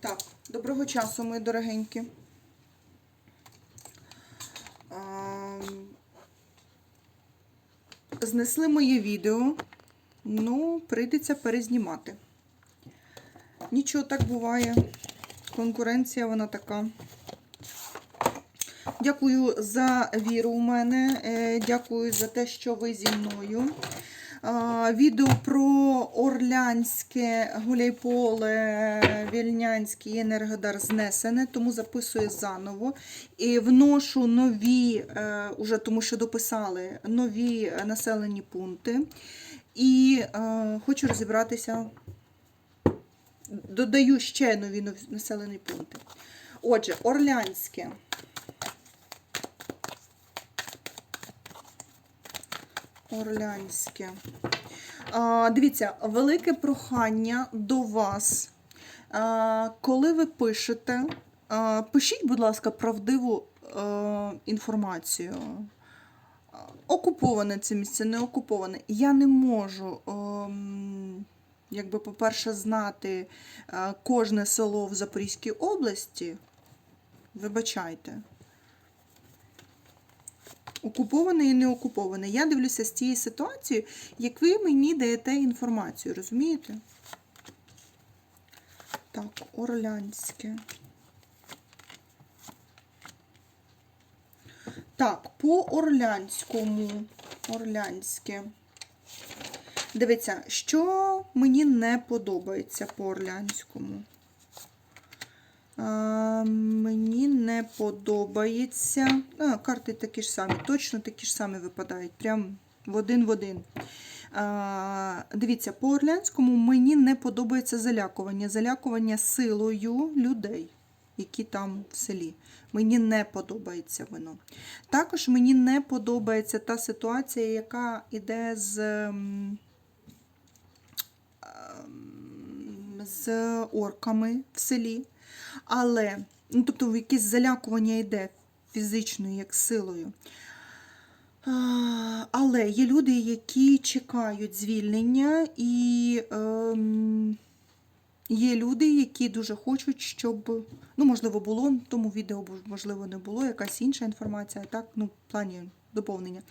Так, доброго часу, мої дорогенькі. Знесли моє відео. Ну, прийдеться перезнімати. Нічого так буває. Конкуренція вона така. Дякую за віру в мене. е, Дякую за те, що ви зі мною. Відео про Орлянське, Гуляйполе, Вільнянський Енергодар знесене, тому записую заново. І вношу нові, е, уже тому що дописали, нові населені пункти. І е, хочу розібратися. Додаю ще нові населені пункти. Отже, Орлянське. Орлянське. А, дивіться, велике прохання до вас. А, коли ви пишете, а, пишіть, будь ласка, правдиву е, інформацію. Окуповане це місце, не окуповане. Я не можу, ем, якби, по-перше, знати е, кожне село в Запорізькій області. Вибачайте. Окуповане і не окуповане. Я дивлюся з тієї ситуації, як ви мені даєте інформацію, розумієте? Так, Орлянське. Так, по Орлянському. Орлянське. Дивіться, що мені не подобається по Орлянському. Мені не подобається. А, карти такі ж самі, точно такі ж самі випадають. Прям в один в один. А, дивіться, по Орлянському мені не подобається залякування. Залякування силою людей, які там в селі. Мені не подобається воно. Також мені не подобається та ситуація, яка йде з. ем, ем, з орками в селі. Але, ну, тобто, якесь залякування йде фізичною, як силою. Але є люди, які чекають звільнення, і ем, є люди, які дуже хочуть, щоб, ну, можливо, було, в тому відео, можливо, не було, якась інша інформація, так, ну, в плані доповнення.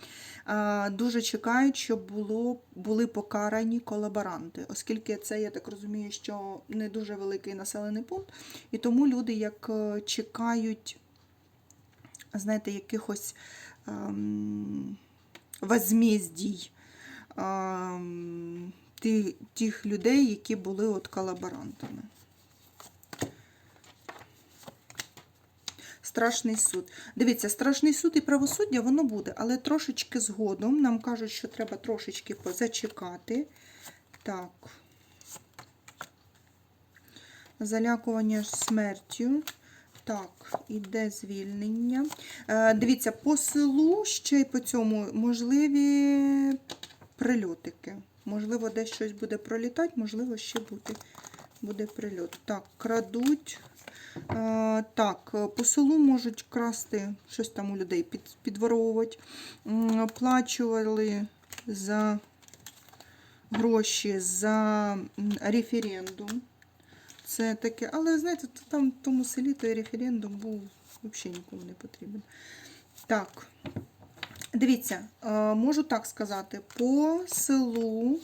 Дуже чекають, щоб було, були покарані колаборанти, оскільки це, я так розумію, що не дуже великий населений пункт, і тому люди як е, чекають, знаєте, якихось ем, возмездій ем, ті- тих людей, які були от колаборантами. Страшний суд. Дивіться, страшний суд і правосуддя воно буде, але трошечки згодом. Нам кажуть, що треба трошечки зачекати. Так. Залякування смертю. Так, іде звільнення. Е, дивіться, по селу ще й по цьому можливі прильотики. Можливо, десь щось буде пролітати, можливо, ще буде, буде прильот. Так, крадуть. Е, так, по селу можуть красти щось там у людей під, підворовувати. Оплачували за гроші за референдум. Це таке, але знаєте, там в тому селі той референдум був взагалі нікому не потрібен. Так, дивіться, е, можу так сказати, по селу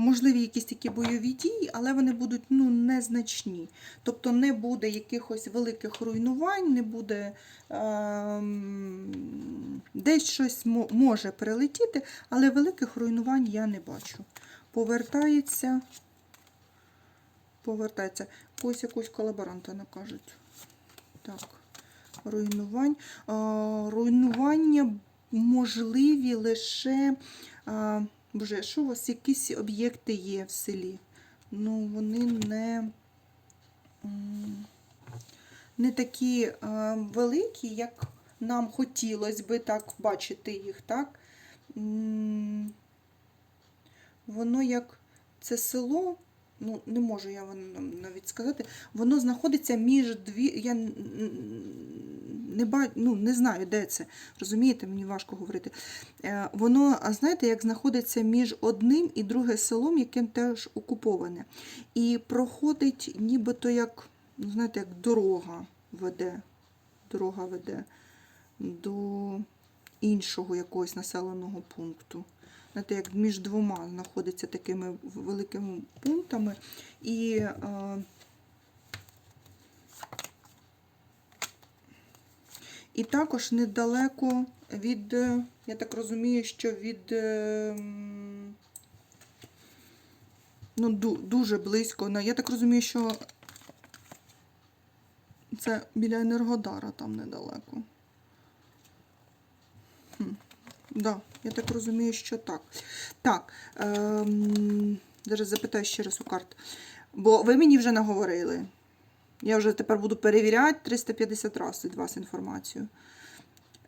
можливі якісь такі бойові дії, але вони будуть ну, незначні. Тобто не буде якихось великих руйнувань, не буде ем, десь щось може прилетіти, але великих руйнувань я не бачу. Повертається повертається. Ось якусь колаборанта накажуть. Так, руйнувань. А, руйнування можливі лише. А, боже, що у вас якісь об'єкти є в селі? Ну, вони не, не такі а, великі, як нам хотілося би так бачити їх, так? Воно як це село, ну не можу я вам навіть сказати, воно знаходиться між дві. Я не, ба... ну, не знаю, де це. Розумієте, мені важко говорити. Е, Воно, знаєте, як знаходиться між одним і другим селом, яким теж окуповане. І проходить нібито як, ну, знаєте, як дорога веде. Дорога веде до іншого якогось населеного пункту. Знаєте, як між двома знаходиться такими великими пунктами. І е, І також недалеко від, е, я так розумію, що від е, ну, дуже близько. Ну, Я так розумію, що це біля Енергодара там недалеко. Хм. Да, я так розумію, що так. Так. Ем, зараз запитаю ще раз у карт. Бо ви мені вже наговорили. Я вже тепер буду перевіряти 350 разів від вас інформацію.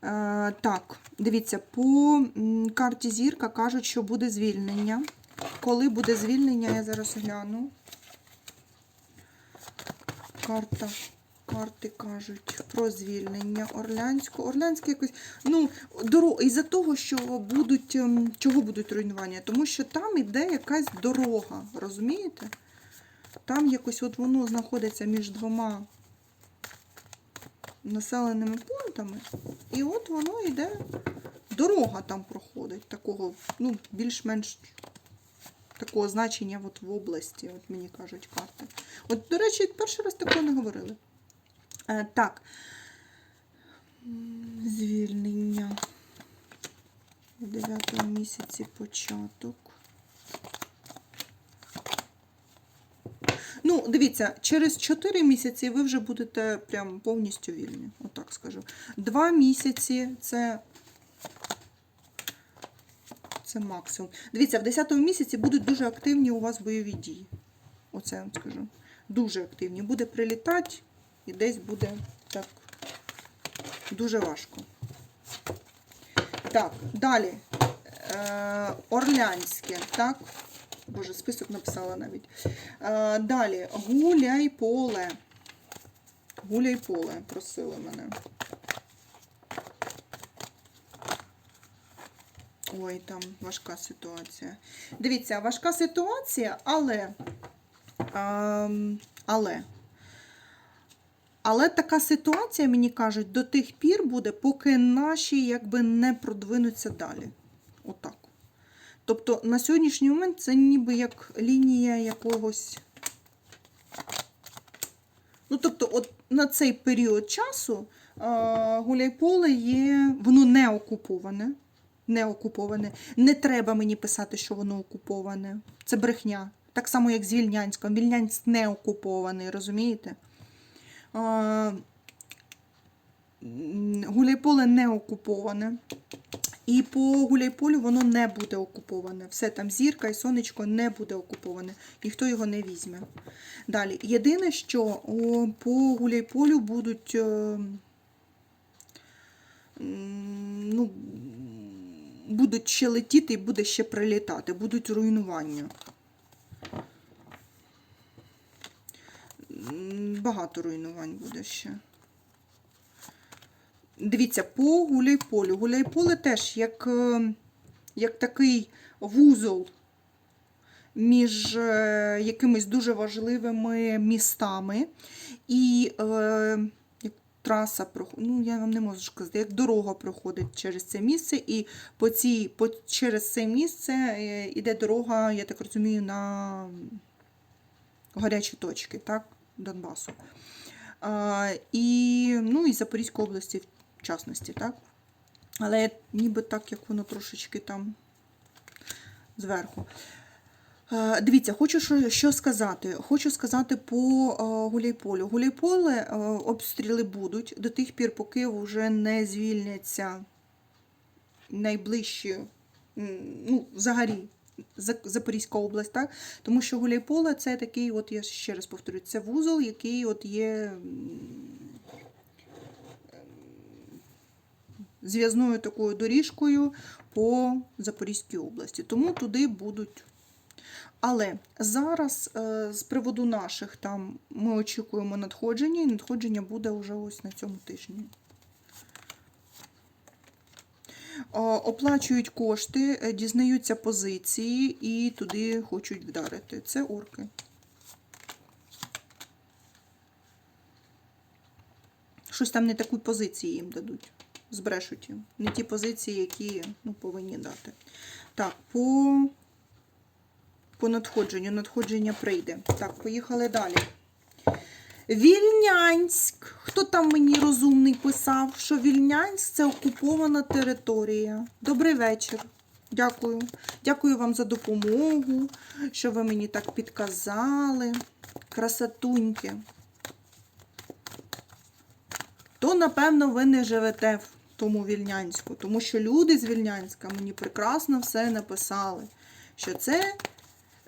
Е, так, дивіться, по карті зірка кажуть, що буде звільнення. Коли буде звільнення, я зараз гляну. Карта. Карти кажуть про звільнення Орлянську. Орлянське якось. Ну, дорога. Із-за того, що будуть. ем, Чого будуть руйнування? Тому що там іде якась дорога, розумієте? Там якось от воно знаходиться між двома населеними пунктами, і от воно йде, дорога там проходить, такого, ну, більш-менш такого значення от в області, от мені кажуть карти. От, до речі, перший раз такого не говорили. Е, так. Звільнення. В 9 місяці початок. Ну, дивіться, через 4 місяці ви вже будете прям повністю вільні, отак скажу. Два місяці це. Це максимум. Дивіться, в 10 місяці будуть дуже активні у вас бойові дії. Оце я вам скажу. Дуже активні. Буде прилітати і десь буде так дуже важко. Так, далі. Е, Орлянське, так? Боже, список написала навіть. Е, далі. Гуляй поле. Гуляй поле, просили мене. Ой, там важка ситуація. Дивіться, важка ситуація, але. ем, але. Але така ситуація, мені кажуть, до тих пір буде, поки наші якби не продвинуться далі. Отак. Тобто на сьогоднішній момент це ніби як лінія якогось. Ну, тобто, от на цей період часу Гуляйполе є, воно не окуповане. Не окуповане. Не треба мені писати, що воно окуповане. Це брехня. Так само, як з Вільнянськом. Вільнянськ не окупований, розумієте? Гуляйполе не окуповане. І по Гуляйполю воно не буде окуповане. Все там зірка і сонечко не буде окуповане. Ніхто його не візьме. Далі. Єдине, що по Гуляйполю будуть. е, Ну, будуть ще летіти і буде ще прилітати, будуть руйнування. Багато руйнувань буде ще. Дивіться, по Гуляйполю. Гуляйполе теж як, е, як такий вузол між е, якимись дуже важливими містами. І е, як траса проходить, ну я вам не можу сказати, як дорога проходить через це місце, і по цій, по, через це місце е, іде дорога, я так розумію, на гарячі точки, так, Донбасу. А, і, ну, і Запорізької області в так? Але ніби так, як воно трошечки там зверху. Е, Дивіться, хочу що, сказати. Хочу сказати по е, Гуляйполю. Гуляйполе е, обстріли будуть до тих пір, поки вже не звільняться найближчі, ну, взагалі, Запорізька область, так? Тому що Гуляйполе це такий, от я ще раз повторю, це вузол, який от є зв'язною такою доріжкою по Запорізькій області. Тому туди будуть. Але зараз е, з приводу наших там ми очікуємо надходження, і надходження буде вже ось на цьому тижні. Оплачують кошти, е, дізнаються позиції і туди хочуть вдарити. Це орки. Щось там не таку позицію їм дадуть. Збрешуть їм. Не ті позиції, які ну, повинні дати. Так, по, по надходженню. Надходження прийде. Так, поїхали далі. Вільнянськ. Хто там мені розумний писав, що Вільнянськ це окупована територія. Добрий вечір. Дякую. Дякую вам за допомогу, що ви мені так підказали. Красотуньки. То, напевно, ви не живете в тому Вільнянську, тому що люди з Вільнянська мені прекрасно все написали, що це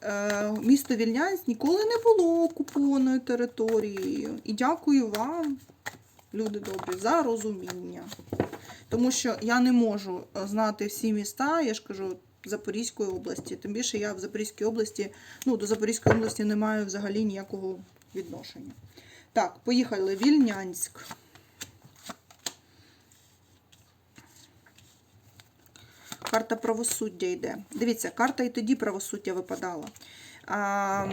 е, місто Вільнянськ ніколи не було окупованою територією. І дякую вам, люди добрі, за розуміння. Тому що я не можу е, знати всі міста, я ж кажу, Запорізької області. Тим більше я в Запорізькій області, ну, до Запорізької області не маю взагалі ніякого відношення. Так, поїхали. Вільнянськ. Карта правосуддя йде. Дивіться, карта і тоді правосуддя випадала. А,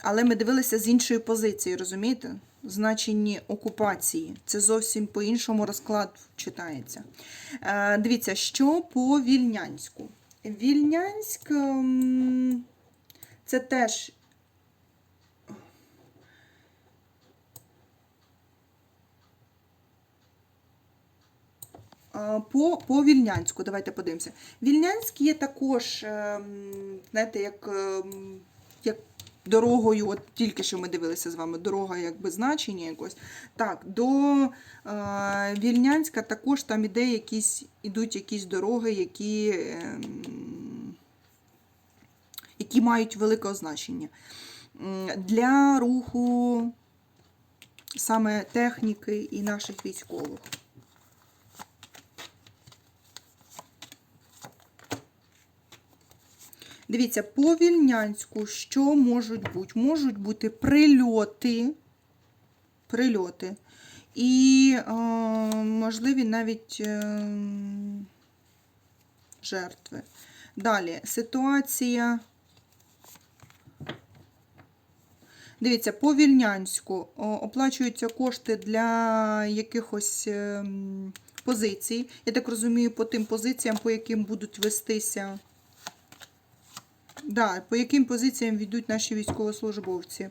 але ми дивилися з іншої позиції, розумієте? Значенні окупації. Це зовсім по-іншому розклад читається. А, дивіться, що по Вільнянську. Вільнянськ це теж. По, по Вільнянську, давайте подивимося. Вільнянськ є також, ем, знаєте, як, ем, як дорогою, от тільки що ми дивилися з вами, дорога якби значення якось. Так, до е, Вільнянська також там іде якісь, ідуть якісь дороги, які, ем, які мають велике значення. Для руху саме техніки і наших військових. Дивіться, по Вільнянську що можуть бути? Можуть бути прильоти, прильоти. І, е, можливі навіть е, жертви. Далі, ситуація. Дивіться, по Вільнянську оплачуються кошти для якихось ем, позицій. Я так розумію, по тим позиціям, по яким будуть вестися. Да, по яким позиціям йдуть наші військовослужбовці.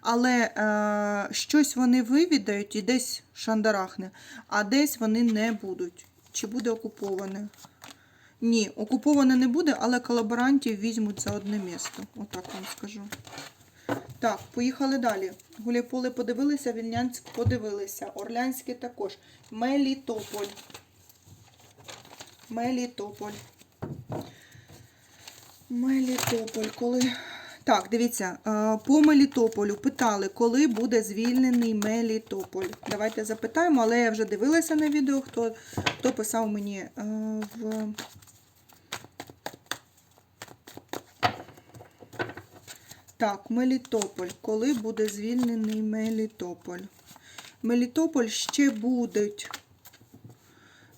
Але е, щось вони вивідають і десь шандарахне, а десь вони не будуть. Чи буде окуповане? Ні, окуповане не буде, але колаборантів візьмуть за одне місто. Отак вам скажу. Так, поїхали далі. Гуляйполе подивилися, Вільнянськ подивилися. Орлянське також. Мелітополь. Мелітополь. Мелітополь, коли. Так, дивіться, е, по Мелітополю питали, коли буде звільнений Мелітополь. Давайте запитаємо, але я вже дивилася на відео, хто, хто писав мені е, в. Так, Мелітополь. Коли буде звільнений Мелітополь? Мелітополь ще будуть.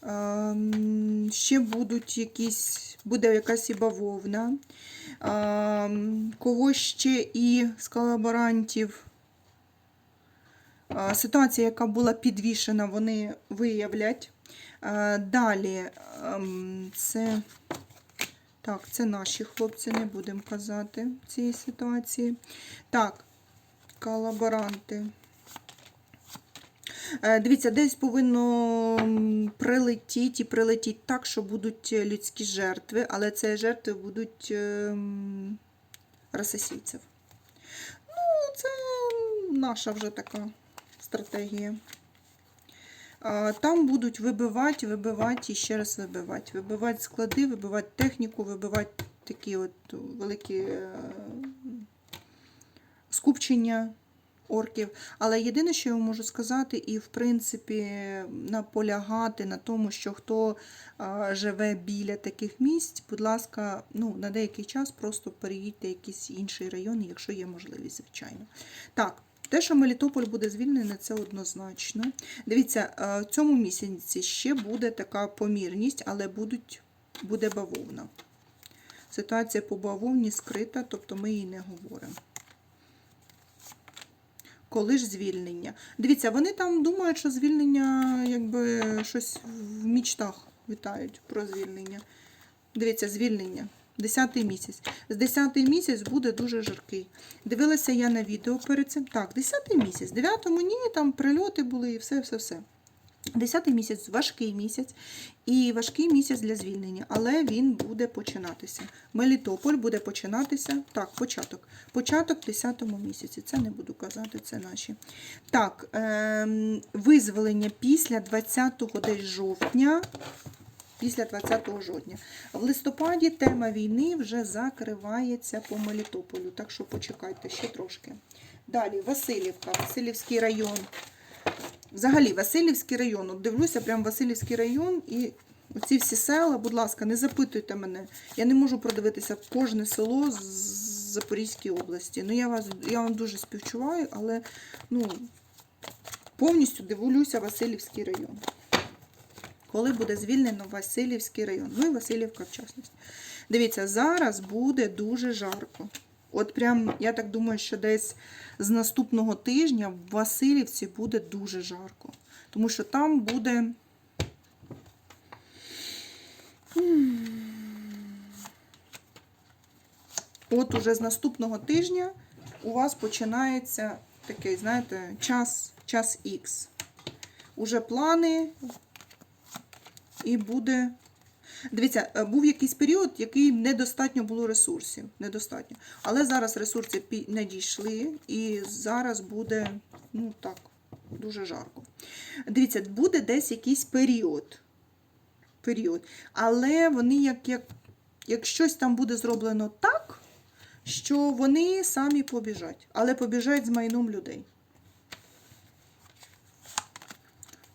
Ем, Ще будуть якісь, буде якась і бавовна. Кого ще і з колаборантів. Ситуація, яка була підвішена, вони виявлять. Далі ем, це. Так, це наші хлопці, не будемо казати цій ситуації. Так, колаборанти. Е, Дивіться, десь повинно прилетіти і прилетіти так, що будуть е, людські жертви, але це жертви будуть ем, російців. Ну, це наша вже така стратегія. Там будуть вибивати, вибивати і ще раз вибивати. Вибивати склади, вибивати техніку, вибивати такі от великі е, скупчення орків. Але єдине, що я можу сказати, і в принципі наполягати на тому, що хто живе біля таких місць, будь ласка, ну, на деякий час просто переїдьте в якийсь інший район, якщо є можливість, звичайно. Так. Те, що Мелітополь буде звільнений, це однозначно. Дивіться, в цьому місяці ще буде така помірність, але будуть буде бавовна. Ситуація по бавовні скрита, тобто ми її не говоримо. Коли ж звільнення? Дивіться, вони там думають, що звільнення, якби щось в мічтах вітають про звільнення. Дивіться, звільнення. Десятий місяць. З десятий місяць буде дуже жаркий. Дивилася я на відео перед цим. Так, десятий місяць. Дев'ятому ні, там прильоти були і все, все, все. Десятий місяць важкий місяць і важкий місяць для звільнення, але він буде починатися. Мелітополь буде починатися. Так, початок. Початок в 10 місяці. Це не буду казати, це наші. Так, ем, визволення після 20 десь жовтня. Після 20 жовтня. В листопаді тема війни вже закривається по Мелітополю, так що почекайте ще трошки. Далі, Васильівка, Васильівський район. Взагалі, Васильівський район. От дивлюся, прям Васильівський район і оці всі села, будь ласка, не запитуйте мене. Я не можу продивитися кожне село з Запорізької області. Ну, я, вас, я вам дуже співчуваю, але ну, повністю дивлюся Васильівський район. Коли буде звільнено Васильівський район. Ну і Васильівка в частності. Дивіться, зараз буде дуже жарко. От прям, я так думаю, що десь з наступного тижня в Васильівці буде дуже жарко. Тому що там буде. От уже з наступного тижня у вас починається такий, знаєте, час, час Х. Уже плани, і буде. Дивіться, е, був якийсь період, який недостатньо було ресурсів. Недостатньо. Але зараз ресурси пі- не дійшли, і зараз буде, ну так, дуже жарко. Дивіться, буде десь якийсь період. період. Але вони, як, як, як щось там буде зроблено так, що вони самі побіжать, але побіжать з майном людей.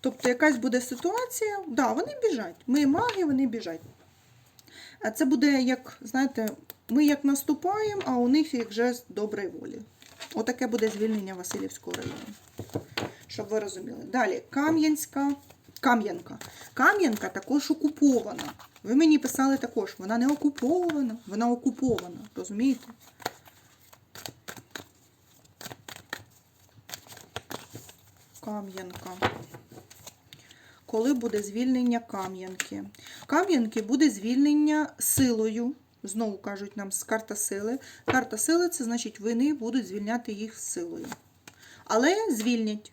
Тобто якась буде ситуація, да, вони біжать. Ми маги, вони біжать. А це буде як, знаєте, ми як наступаємо, а у них як жест доброї волі. Отаке буде звільнення Васильівського району. Щоб ви розуміли. Далі, Кам'янська. Кам'янка. Кам'янка також окупована. Ви мені писали також, вона не окупована, вона окупована. Розумієте? Кам'янка коли буде звільнення Кам'янки. Кам'янки буде звільнення силою. Знову кажуть нам з карта сили. Карта сили це значить, вони будуть звільняти їх силою. Але звільнять.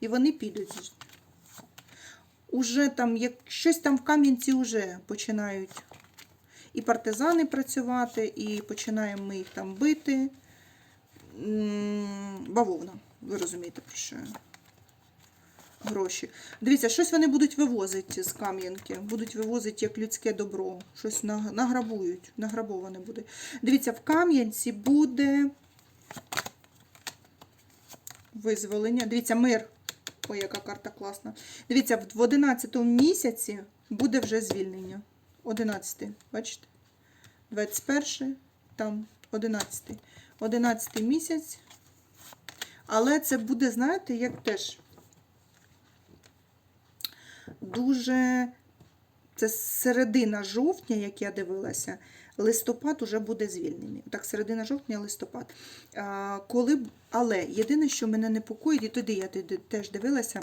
І вони підуть. Уже там, як щось там в Кам'янці вже починають і партизани працювати, і починаємо ми їх там бити. Бавовна, ви розумієте, про що я гроші. Дивіться, щось вони будуть вивозити з Кам'янки. Будуть вивозити як людське добро. Щось награбують. Награбоване буде. Дивіться, в Кам'янці буде визволення. Дивіться, мир. Ой, яка карта класна. Дивіться, в- в 11 місяці буде вже звільнення. 11, бачите? 21, там 11. 11 місяць. Але це буде, знаєте, як теж дуже. Це середина жовтня, як я дивилася, листопад уже буде звільнений. Так, середина жовтня, листопад. Коли, але єдине, що мене непокоїть, і туди я теж дивилася,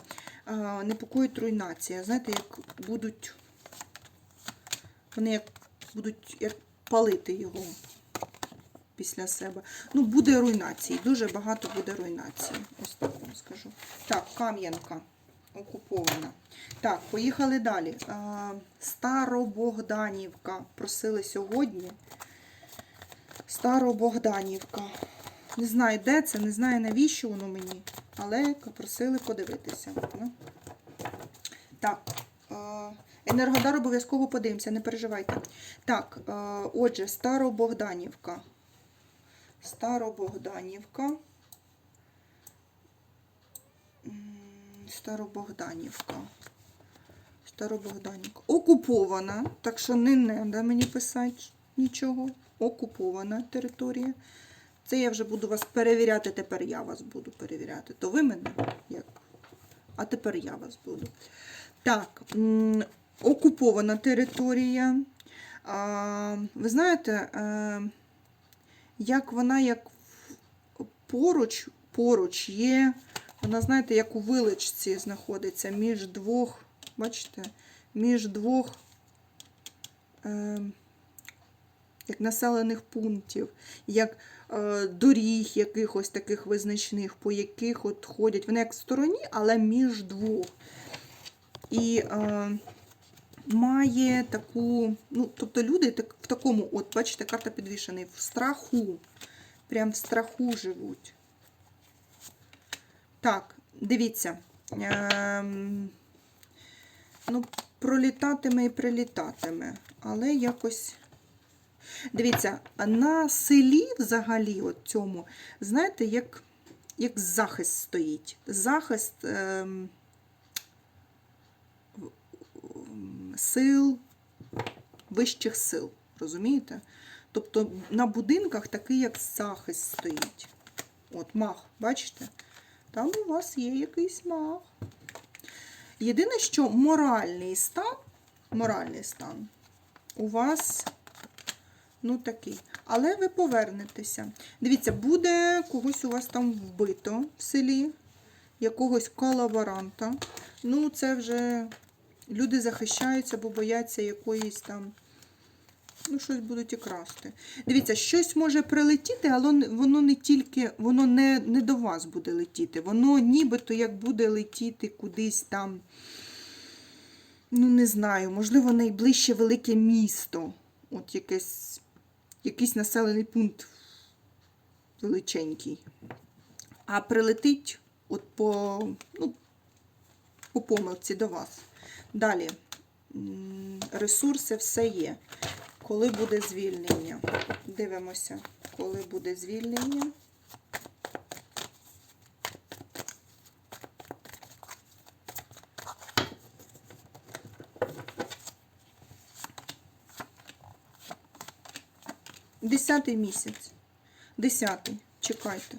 непокоїть руйнація. Знаєте, як будуть. Вони як будуть як палити його після себе. Ну, буде руйнації. Дуже багато буде руйнації. Ось так вам скажу. Так, Кам'янка окупована. Так, поїхали далі. Старобогданівка. Просили сьогодні. Старобогданівка. Не знаю, де це, не знаю, навіщо воно мені, але просили подивитися. Ну. Так. Енергодар обов'язково подивимося, не переживайте. Так, а, отже, Старобогданівка. Старобогданівка. Старобогданівка. Старобогданівка. Окупована, так що не треба мені писати нічого. Окупована територія. Це я вже буду вас перевіряти, тепер я вас буду перевіряти. То ви мене як? А тепер я вас буду. Так, окупована територія. А, ви знаєте, е, як вона як поруч, поруч є, вона, знаєте, як у виличці знаходиться між двох, бачите, між двох е, як населених пунктів, як е, доріг якихось таких визначних, по яких от ходять. Вони як в стороні, але між двох. І е, має таку, ну, тобто люди так, в такому, от, бачите, карта підвішений, в страху. Прям в страху живуть. Так, дивіться. Ем, ну, пролітатиме і прилітатиме, але якось. Дивіться, на селі взагалі, от цьому, знаєте, як, як захист стоїть. Захист ем, сил, вищих сил. Розумієте? Тобто на будинках такий, як захист стоїть. От мах, бачите? Там у вас є якийсь мах. Єдине, що моральний стан, моральний стан у вас ну такий. Але ви повернетеся. Дивіться, буде когось у вас там вбито в селі, якогось колаборанта. Ну, це вже люди захищаються, бо бояться якоїсь там. Ну, щось будуть і красти. Дивіться, щось може прилетіти, але воно не тільки, воно не, не до вас буде летіти. Воно нібито як буде летіти кудись там, ну не знаю, можливо, найближче велике місто. От якесь, якийсь населений пункт величенький. А прилетить от по, ну, по помилці до вас. Далі. Ресурси все є. Коли буде звільнення? Дивимося, коли буде звільнення. Десятий місяць. Десятий. Чекайте.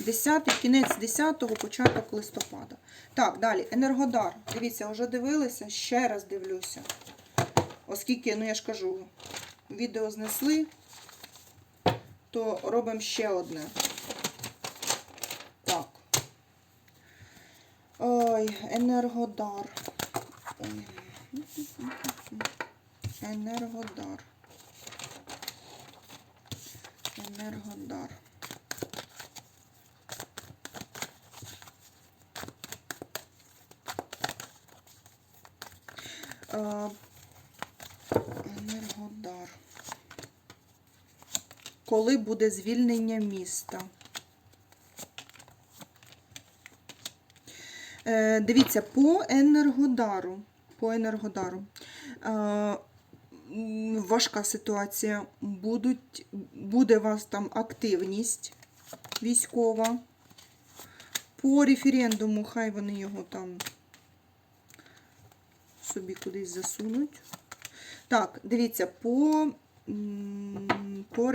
Десятий, кінець десятого, початок листопада. Так, далі. Енергодар. Дивіться, вже дивилися, ще раз дивлюся. Оскільки, ну я ж кажу, відео знесли, то робимо ще одне. Так. Ой, енергодар. Енергодар. Енергодар. Е, Енергодар. Коли буде звільнення міста? Е, дивіться, по енергодару. По енергодару. Е, важка ситуація. Будуть, буде у вас там активність військова. По референдуму, хай вони його там собі кудись засунуть. Так, дивіться, по, по,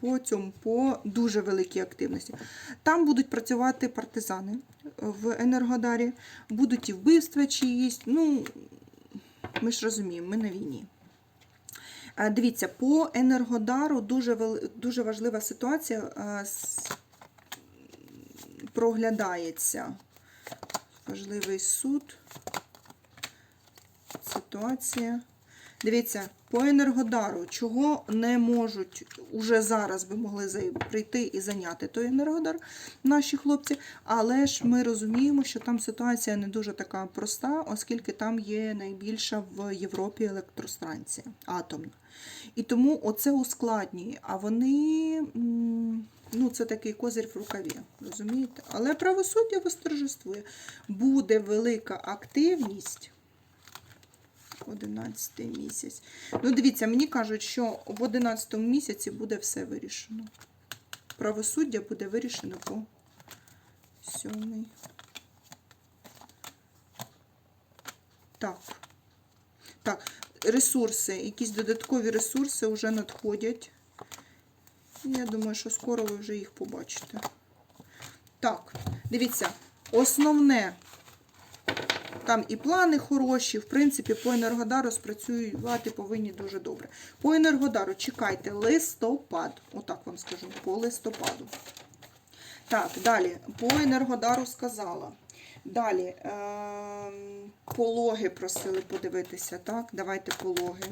по цьому, по дуже великій активності. Там будуть працювати партизани в Енергодарі, будуть і вбивства чиїсь. Ну, ми ж розуміємо, ми на війні. Е, Дивіться, по Енергодару дуже, вели- дуже важлива ситуація е, проглядається. Важливий суд. Ситуація. Дивіться, по Енергодару, чого не можуть уже зараз би могли прийти і зайняти той Енергодар, наші хлопці, але ж ми розуміємо, що там ситуація не дуже така проста, оскільки там є найбільша в Європі електростанція атомна. І тому оце ускладнює. А вони, ну, це такий козир в рукаві, розумієте? Але правосуддя восторжествує. Буде велика активність. 11 місяць. Ну, дивіться, мені кажуть, що в 11 місяці буде все вирішено. Правосуддя буде вирішено по 7. Так. Так, ресурси, якісь додаткові ресурси вже надходять. Я думаю, що скоро ви вже їх побачите. Так, дивіться, основне Там і плани хороші, в принципі, по енергодару спрацювати повинні дуже добре. По енергодару чекайте листопад. Отак вам скажу, по листопаду. Так, далі, по енергодару сказала. Далі, е пологи просили подивитися, так? Давайте пологи.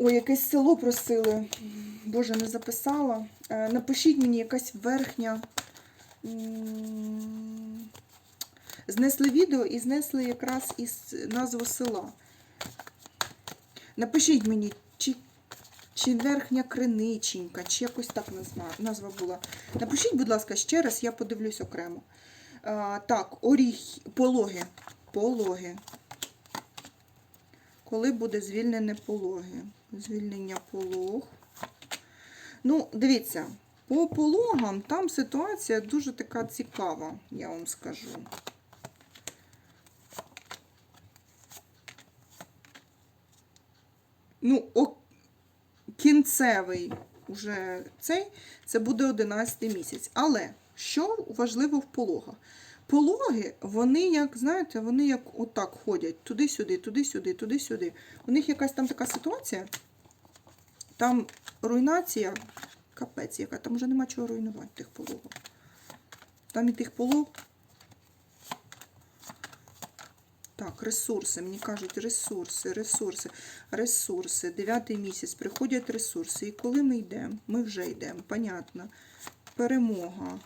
Ой, якесь село просили. Боже, не записала. Е, Напишіть мені якась верхня. Знесли відео і знесли якраз із назву села. Напишіть мені, чи, чи верхня криниченька, чи якось так назва, була. Напишіть, будь ласка, ще раз, я подивлюсь окремо. А, так, оріх, пологи. Пологи. Коли буде звільнене пологи? Звільнення полог. Ну, дивіться, по пологам там ситуація дуже така цікава, я вам скажу. Ну, о, кінцевий уже цей, це буде 11 місяць. Але що важливо в пологах? Пологи, вони, як, знаєте, вони як отак ходять туди-сюди, туди-сюди, туди-сюди. У них якась там така ситуація, там руйнація, капець яка, там вже нема чого руйнувати тих пологів. Там і тих полог. Так, ресурси. Мені кажуть, ресурси, ресурси, ресурси. Дев'ятий місяць приходять ресурси. І коли ми йдемо, ми вже йдемо, понятно. Перемога.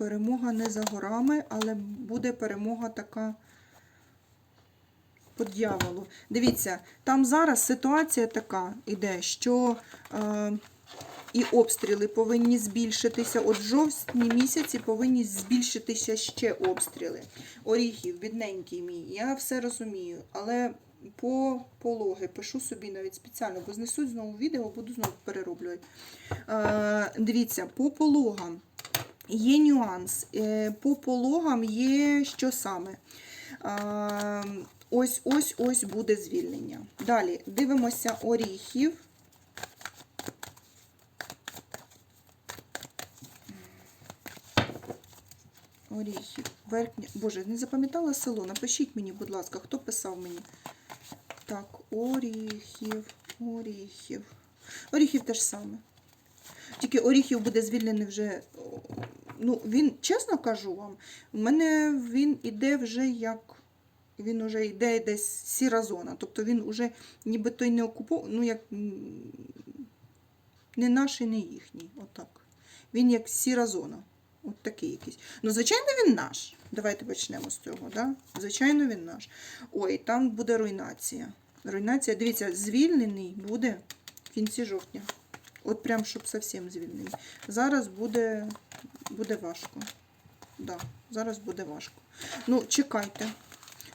Перемога не за горами, але буде перемога така по дьяволу. Дивіться, там зараз ситуація така іде, що е, і обстріли повинні збільшитися. От в жовтні місяці повинні збільшитися ще обстріли. Оріхів, бідненький мій, я все розумію, але по пологи пишу собі навіть спеціально, бо знесуть знову відео, буду знову перероблювати. Е, дивіться, по пологам. Є нюанс. Е, По пологам є що саме. Е, Ось ось ось буде звільнення. Далі дивимося оріхів. Оріхів. Верхня. Боже, не запам'ятала село. Напишіть мені, будь ласка, хто писав мені. Так, оріхів, оріхів. Оріхів теж саме. Тільки Оріхів буде звільнений вже. Ну, він, чесно кажу вам, в мене він іде вже як. Він вже йде десь сіра зона. Тобто він вже ніби той не окупований, ну як не наш і не їхній. Отак. Він як сіра зона. От такий якийсь. Ну, звичайно, він наш. Давайте почнемо з цього. Да? Звичайно, він наш. Ой, там буде руйнація. Руйнація, дивіться, звільнений буде в кінці жовтня. От прям, щоб зовсім звільнений. Зараз буде, буде важко. Да, зараз буде важко. Ну, чекайте.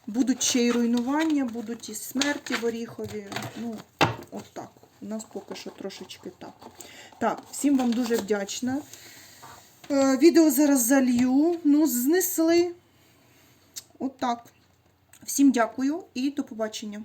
Будуть ще й руйнування, будуть і смерті в Оріхові. Ну, от так. У нас поки що трошечки так. Так, всім вам дуже вдячна. Е, Відео зараз залью. Ну, знесли. От так. Всім дякую і до побачення.